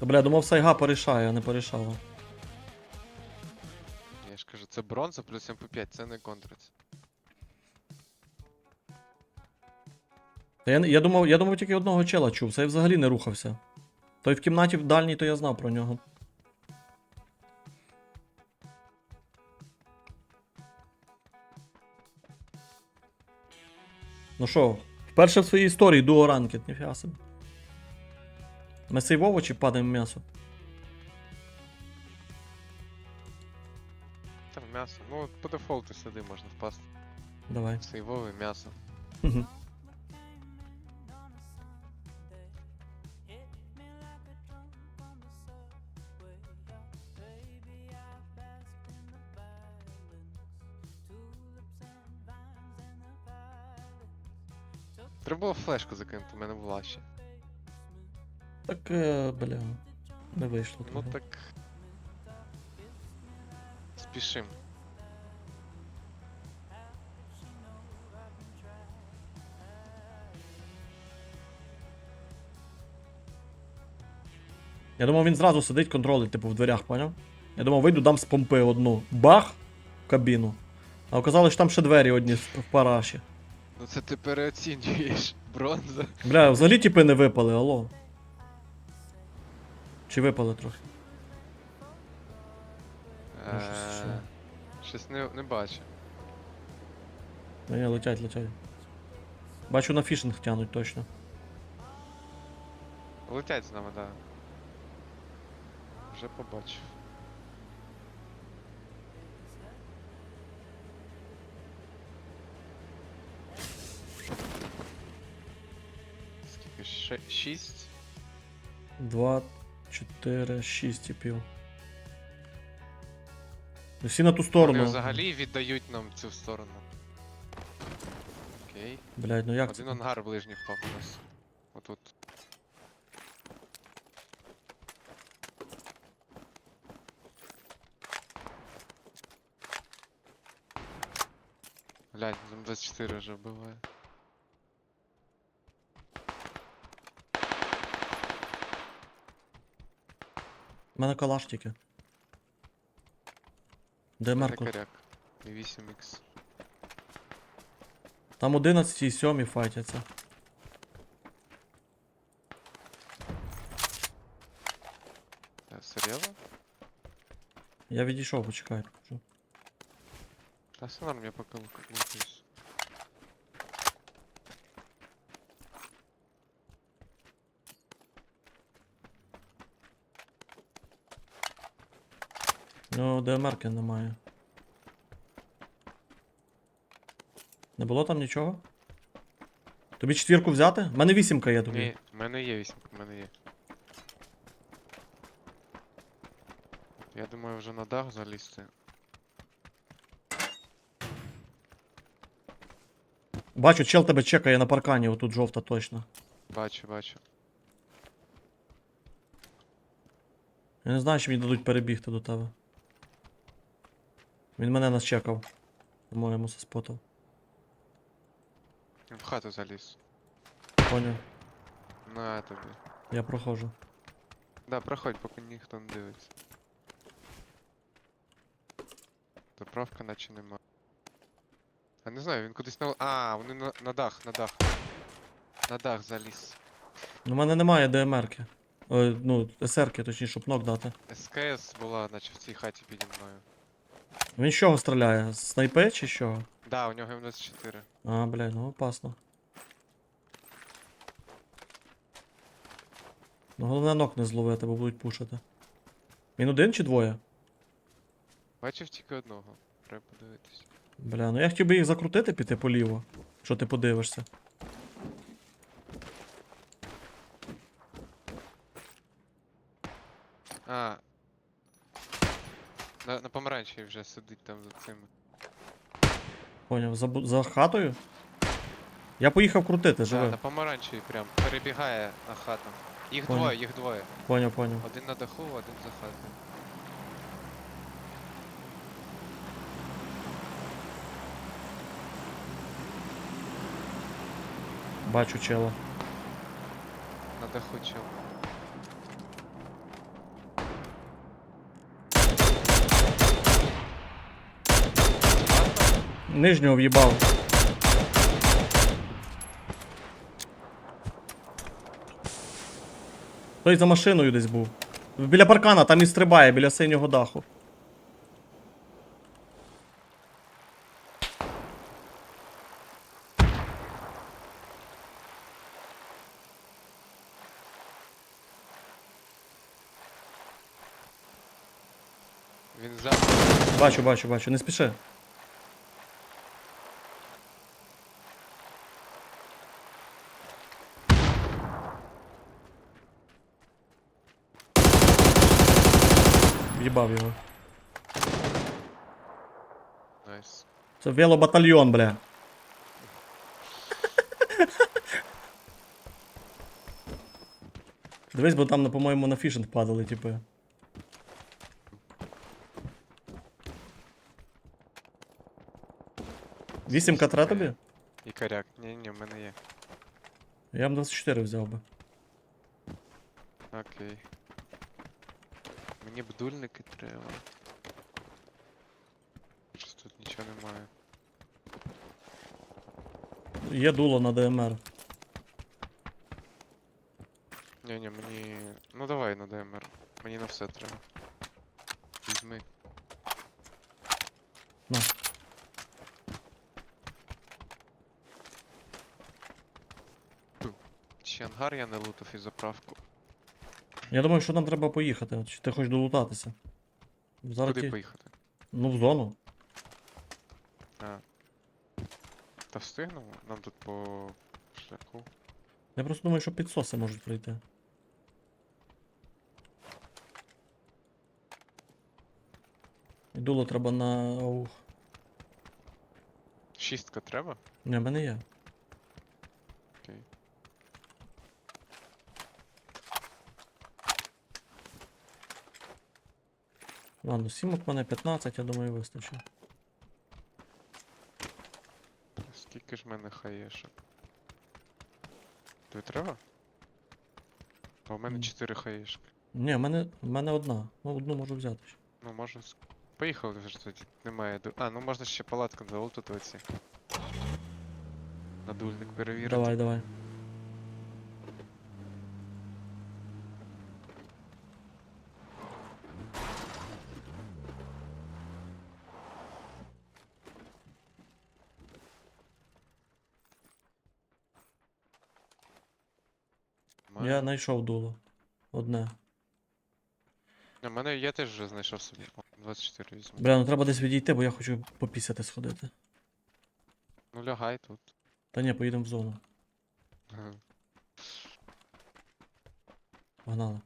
Та, бля, думав, сайга порішає, а не порішала. Я ж кажу, це бронза плюс МП5, це не контрець. Та я, я, думав, я думав, тільки одного чела чув, цей взагалі не рухався. Той в кімнаті в дальній, то я знав про нього. Ну що, вперше в своїй історії дуо ранкет, ніфіга собі. Ми сейвово чи падаємо в м'ясо? Там м'ясо. Ну, по дефолту сюди можна впасти. Давай. Сейвове м'ясо. Треба було флешку закинути, у мене була ще. Так, е, бля, не вийшло. Ну того. так. Спішим. Я думав, він зразу сидить, контролить, типу, в дверях, поняв? Я думав, вийду, дам з помпи одну. Бах! В кабіну. А оказалось, що там ще двері одні в в параші. Ну це ти переоцінюєш. Бронза. Бля, взагалі типи не випали, алло. Чи випали трохи? Ну, щось ще. Е, Щось не, не бачу. Ну, ні, летять, летять. Бачу, на фішинг тянуть точно. Летять з нами, так. Да. Вже побачив. Скільки? Ше- Шість? Два, чотири, шість типів. Ну, Всі на ту сторону. Вони взагалі віддають нам цю сторону. Окей. Блядь, ну як це? Один ангар ближній впав у нас. Отут. Глянь, там 24 вже вбиває. У мене калаш тільки. Де Меркур? Коряк. І 8х. Там 11 і 7 файтяться. Та, серйозно? Я відійшов, почекай. Та все норм, я поки лукаюсь. Ну, ДМРки немає. Не було там нічого? Тобі четвірку взяти? У мене вісімка є тобі. Ні, в мене є вісімка, в мене є. Я думаю вже на дах залізти. Бачу, чел тебе чекає на паркані, отут жовта точно. Бачу, бачу. Я не знаю, чи мені дадуть перебігти до тебе. Він мене нас чекав. По-моєму, заспотав. Він В хату заліз. Поняв. На тобі. Я проходжу. Да, проходь, поки ніхто не дивиться. Заправка наче нема. А не знаю, він кудись на. А, вони на, на дах, на дах. На дах заліз. У мене немає ДМРки. Ой, ну, СРки, точніше, щоб нок дати. СКС була, наче в цій хаті піді мною. Він з чого стріляє? З снайпи чи з чого? Да, у нього М24. А, блядь, ну опасно. Ну, головне нок не зловити, бо будуть пушити. Він один чи двоє? Бачив тільки одного. Треба подивитись. Бля, ну я хотів би їх закрутити, піти поліво. Що ти подивишся? А. На, на помаранчеві вже сидить там за цими. Поняв, за, бу- за хатою? Я поїхав крутити, Да, живи. на помаранчеві прям. Перебігає на хату. Їх Понял. двоє, їх двоє. Поняв, поняв. Один на даху, один за хатою. Бачу чела. На даху чел. Нижнього в'їбав. Той за машиною десь був. Біля паркана, там і стрибає, біля синього даху. Він за. Бачу, бачу, бачу, не спіши. В'їбав його. Найс. Це велобатальйон, бля. Дивись, бо там, по-моєму, на фішинг падали, типи. Вісім катра тобі? І коряк. Ні, ні, в мене є. Я б 24 взяв би. Окей. Мені бдульники треба. Щось тут нічого немає. Є дуло на ДМР. Ні, ні, мені. Ну давай на ДМР. Мені на все треба. Візьми. На. Ангар я не лутав і заправку. Я думаю, що нам треба поїхати. От Чи ти хочеш долутатися? Зараз Куди ті- поїхати? Ну, в зону. А. Та встигнемо? Нам тут по шляху. Я просто думаю, що підсоси можуть прийти. І дуло треба на аух. Шістка треба? Ні, в мене є. Ладно, сімок мене 15, я думаю, вистачить. Скільки ж в мене хаєшок? Тобі треба? Бо в мене Ні. 4 хаєшки. Ні, в мене, в мене одна. Ну, одну можу взяти. ще. Ну можна. ск- Поїхали вже тоді. Немає. ду- А, ну можна ще палатку залутати оці. Надульник перевірити. Давай, давай. Я знайшов дуло. Одне. У мене я теж вже знайшов собі. 24 візьму. Бля, ну треба десь відійти, бо я хочу попісяти сходити. Ну лягай тут. Та ні, поїдемо в зону. Ага. Погнали.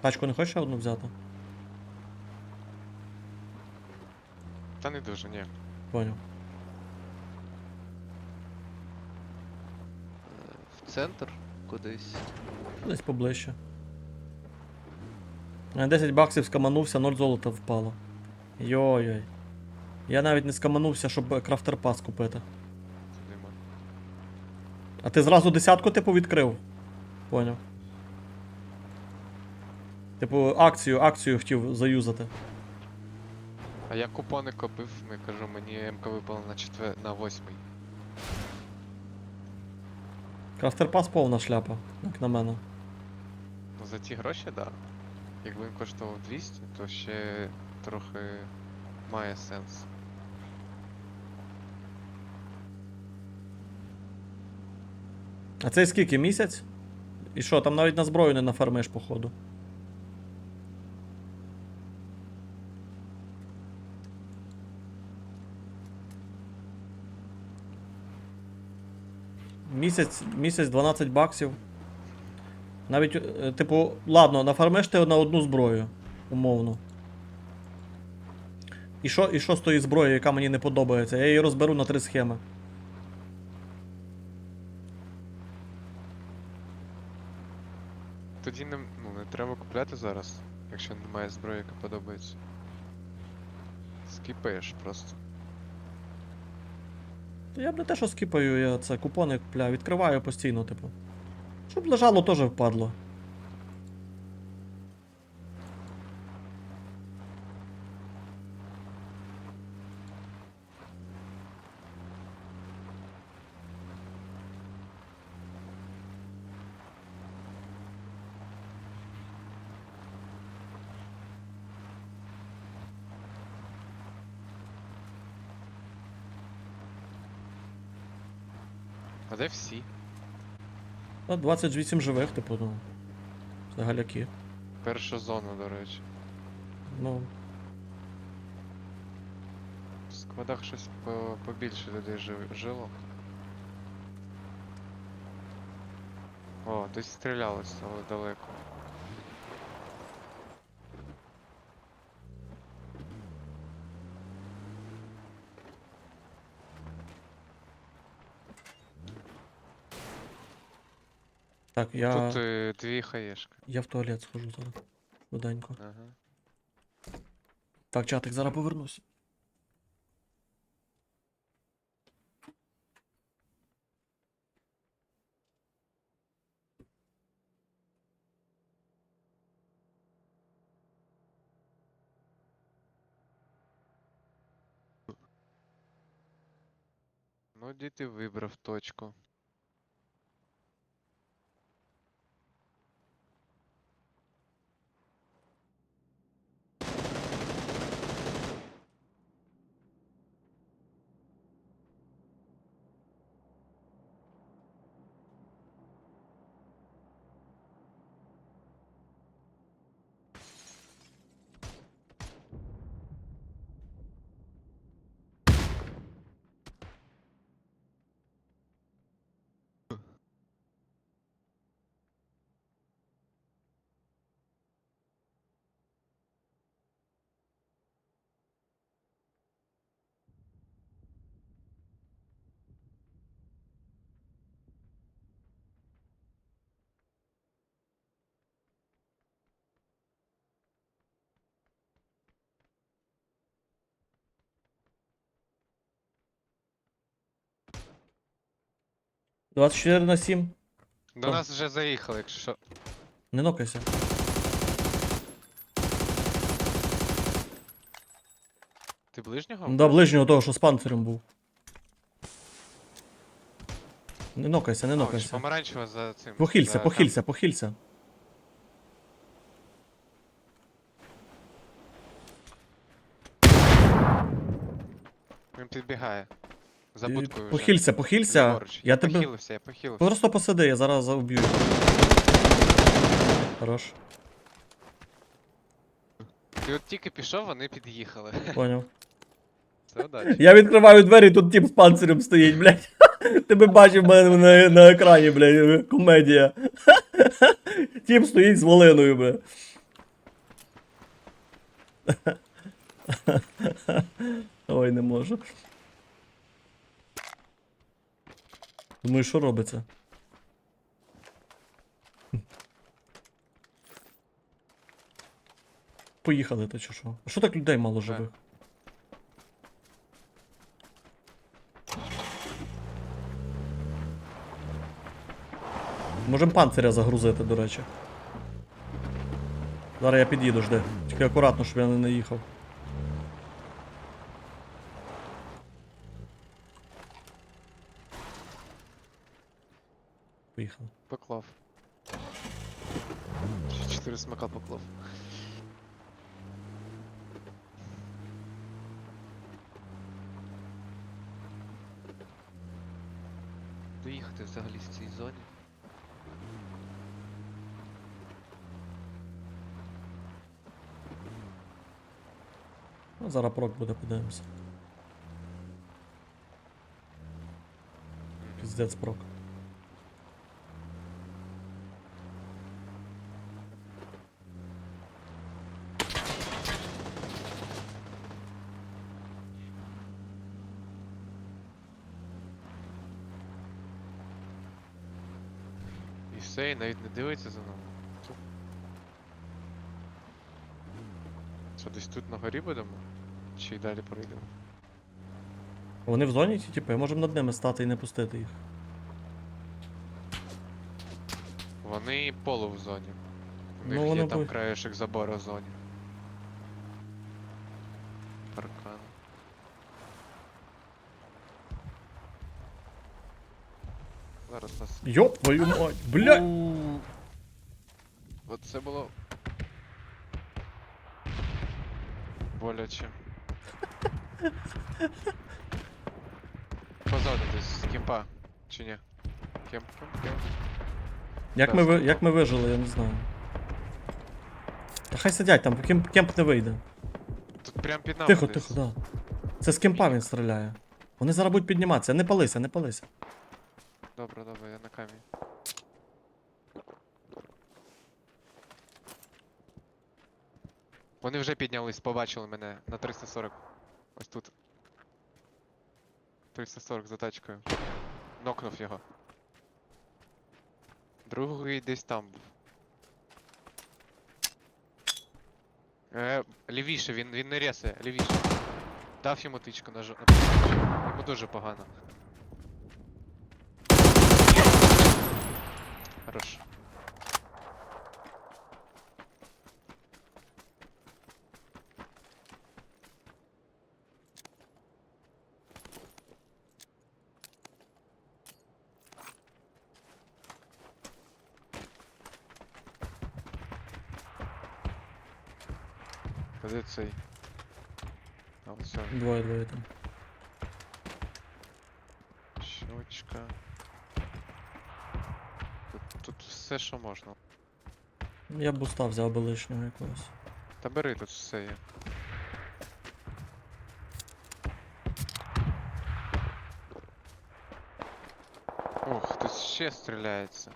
Тачку не хочеш ще одну взяти? Та не дуже, ні. Поняв. В центр кудись. Десь поближче. На 10 баксів скаманувся, 0 золота впало. Йой-йой. Я навіть не скаманувся, щоб крафтер пас купити. Нема. А ти зразу десятку типу відкрив? Поняв. Типу, акцію, акцію хотів заюзати. А я купони купив, ми кажу, мені МК випало на четвер... на восьмий. Крафтер пас повна шляпа, як на мене. Ну за ті гроші, так. Да. Якби він коштував 200, то ще трохи має сенс. А це скільки? Місяць? І що, там навіть на зброю не нафармиш, походу. Місяць, місяць 12 баксів. Навіть, е, типу, ладно, нафармиш ти на одну зброю, умовно. І що, і що з тої зброї, яка мені не подобається? Я її розберу на три схеми. Тоді не, ну, не треба купляти зараз, якщо немає зброї, яка подобається. Скіпаєш просто. Я б не те, що скіпаю, я це купони купляю, відкриваю постійно, типу. Щоб лежало, теж впадло. А де всі? Та 28 живих, типу, ну. Це галяки. Перша зона, до речі. Ну, В складах щось по, побільше людей жило. О, десь стрілялось, але далеко. Так, я. Тут е, дві хаєшки. Я в туалет схожу зараз. Швиденько. Ага. Так, чатик, зараз повернусь. Ну, діти вибрав точку. — 24 на 7. До нас вже заїхали, якщо що. Не нокайся. Ти ближнього? Ну да, ближнього того, що з панцирем був. Не нокайся, не ось нокайся. помаранчева за цим. Похилься, за похилься, похилься. кам- Він підбігає. За будкою вже. Похилься, похилься. Ліворуч. Я тебе. Похилився, я похилився. Просто посиди, я зараз уб'ю. Хорош, Ти от тільки пішов, вони під'їхали. поняв. Це удача. Я відкриваю двері, тут тип з панцирем стоїть, блядь. Ти би бачив мене на, на екрані, блядь, комедія. Тіп стоїть з волиною, бля. Ой, не можу. Думаю, що робиться? Поїхали, то чи що? А що так людей мало живих? Можем панциря загрузити, до речі. Зараз я під'їду, жди. Тільки акуратно, щоб я не наїхав. Поїхали. Поклав. Чотири смака поклав. Доїхати взагалі в цій зоні. Ну, зараз прок буде, подивимося. Піздець прок. І все, і навіть не дивиться за нами. Що, десь тут на горі будемо? Чи й далі пройдемо? Вони в зоні, ті, типу, можемо над ними стати і не пустити їх. Вони полу в зоні. У Ну, них вони є там бу- краєшок забору в зоні. Паркан. Зараз нас. Йоп, твою мать, бля! У. Оце було. Боляче. Позаду десь кемпа. Чи ні? Кемп, кемп, кемп. Як ми, ви- як ми вижили, я не знаю. Та хай сидять там, кемп, кемп не вийде. Тут прям під нами. Тихо, десь. тихо, да. Це з кемпа він стріляє. Вони зараз будуть підніматися. Не палися, не палися. Добре, добре, я на камінь. Вони вже піднялись, побачили мене на 340. Ось тут. 340 за тачкою. Нокнув його. Другий десь там був. Е, лівіше, він, він не ресає, лівіше. Дав йому тичку на жо... Йому дуже погано. Хорош. Куди цей? А все, Двоє двоє там. Все, що можна. Я б буста взяв би лишнього якогось. Та бери тут все є. Ох, хтось ще стріляється.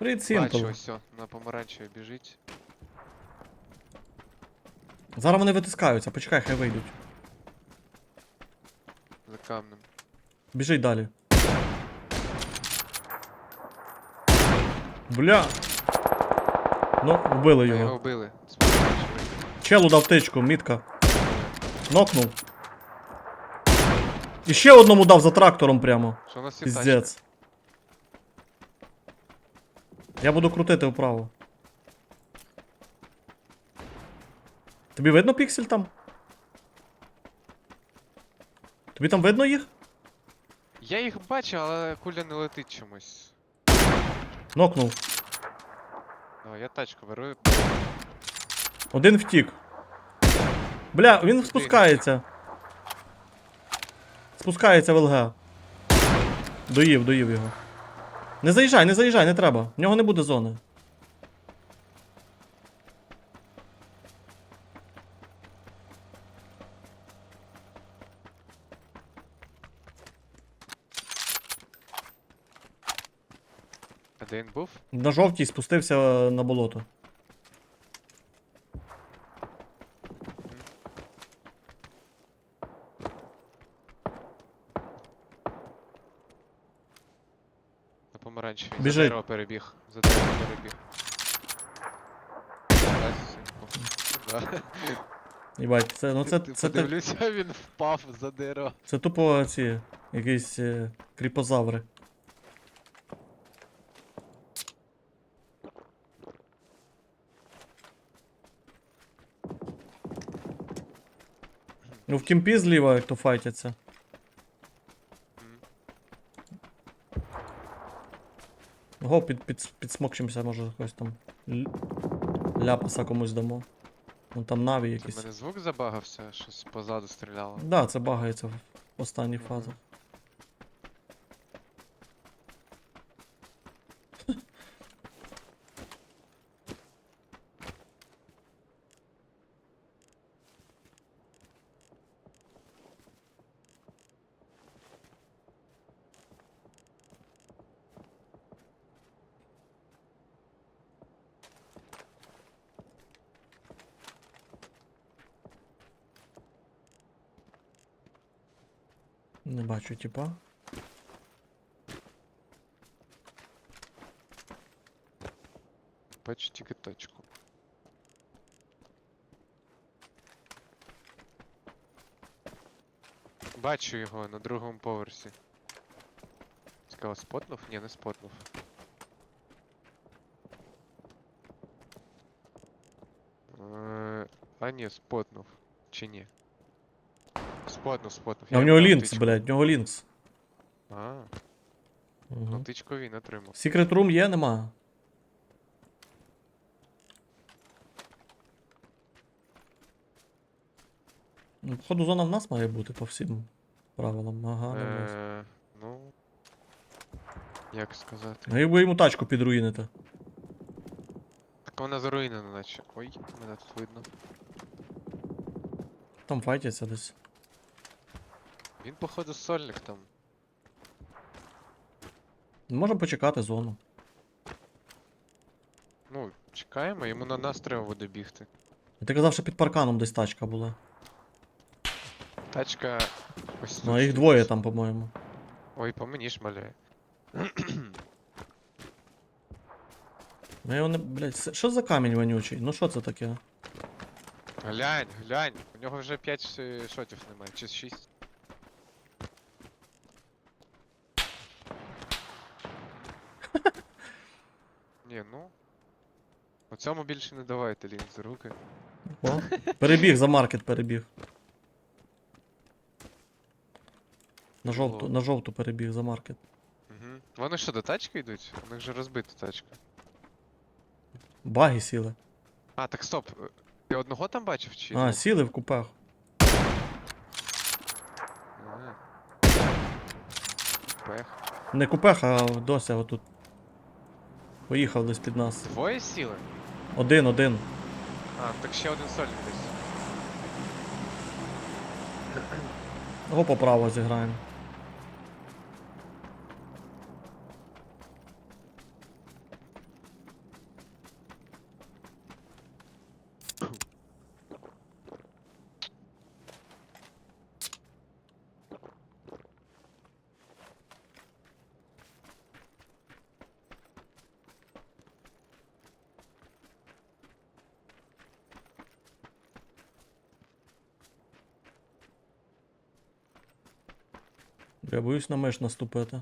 Бачу, Сімпл. ось о, на помаранчеві біжить. Зараз вони витискаються, почекай, хай вийдуть. За камнем. Біжить далі. Бля. Ну, вбили А, його його. вбили. Челу дав тичку, мітка. Нокнув. І ще одному дав за трактором прямо. Що у нас є тачка? Піздець. Я буду крутити вправо. Тобі видно піксель там? Тобі там видно їх? Я їх бачу, але куля не летить чомусь. Нокнув. Давай, я тачку беру. Один втік. Бля, він спускається. Спускається в ЛГ. Доїв, доїв його. Не заїжджай, не заїжджай, не треба. В нього не буде зони. А де він був? На жовтій спустився на болото. На помаранчевій. За Біжить. дерево перебіг. За дерево перебіг. Дай синку. Да. Їбать, це, ну це, Ти це, це, подивлюся, він впав за дерево. це тупо ці якісь е, кріпозаври. Ну в кімпі зліва, як то файтяться. Го під, під, підсмокчимося, може якось там ляпаса комусь дамо. Ну там наві якісь. У мене звук забагався, щось позаду стріляло. Да, це багається в останніх фазах. Не бачу, типа. Бачу тільки точку. Бачу його на другому поверсі. Цікаво, цікаво, спотнув? Ні, не спотнув. Е, А ні, спотнув. Чи ні? Спотнув, спотнув. А Я нього лінкс, блядь, в нього лінкс. А, ну Угу. тичку він отримав. Secret Room є, нема. Ну, Походу, зона в нас має бути по всім правилам. Ага, не в нас. Е, ну. Як сказати? А якби йому тачку підруїнити. Так вона заруйнена, наче. Ой, мене тут видно. Там файтяться десь. Він, походу, сольник там. Можемо почекати зону. Ну, чекаємо, йому на нас треба буде бігти. Ти казав, що під парканом десь тачка була. Тачка. Ось тут Ну, а їх двоє там, по-моєму. Ой, по мені шмаляє. Ну я його не. Блядь, це- що за камінь вонючий? Ну що це таке? Глянь, глянь, у нього вже 5 шотів немає, чи 6. Ні, ну. У цьому більше не давайте лінк з руки. О, перебіг за маркет, перебіг. На жовту, на жовту перебіг за маркет. Угу. Вони що, до тачки йдуть? У них же розбита тачка. Баги сіли. А, так стоп. Ти одного там бачив чи? А, сіли в купах. Ага. Пех. Не купех, а дося отут. Поїхав десь під нас. Двоє сіли? Один, один. А, так ще один сольник десь. Його поправо зіграємо. боюсь на миш наступити.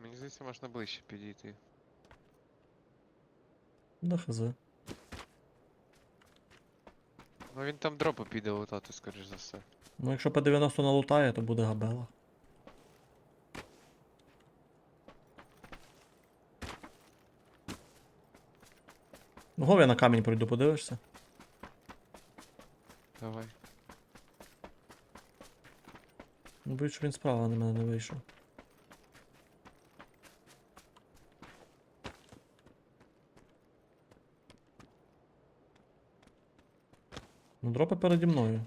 Мені здається, можна ближче підійти. Да хз. Ну він там дропу піде лутати, скоріш за все. Ну якщо по 90 налутає, то буде габела. Ну, Гов я на камінь пройду, подивишся. Давай. Ну, боюсь, що він справа на мене не вийшов. Дропи переді мною.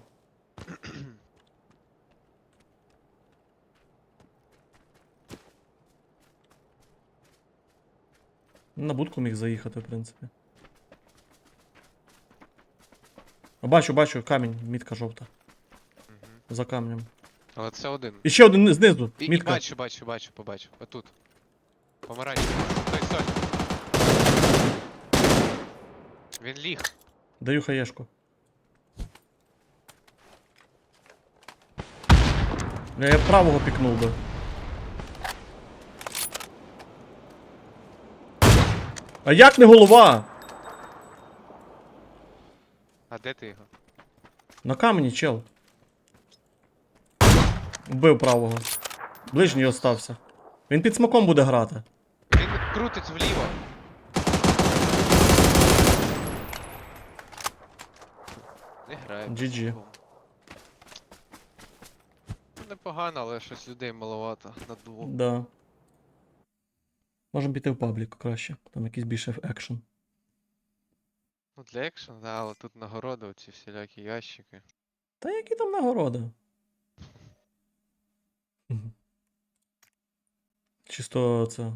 На будку міг заїхати, в принципі. Бачу, бачу, камінь, мітка жовта. Угу. За камнем. Але це один. І ще один знизу. І, і бачу, бачу, бачу, побачу. Отут. Помаранчевий. Той соль. Він ліг. Даю хаєшку. Я правого пікнув би. А як не голова? А де ти його? На камені, чел. Вбив правого. Ближній остався. Він під смоком буде грати. Він крутить вліво. Не грає. GG. Непогано, але щось людей маловато на двох. Да. Можемо піти в паблік краще. Там якийсь більше екшен. Ну для екшен, да, але тут нагороди, оці всілякі ящики. Та які там нагороди? Чисто це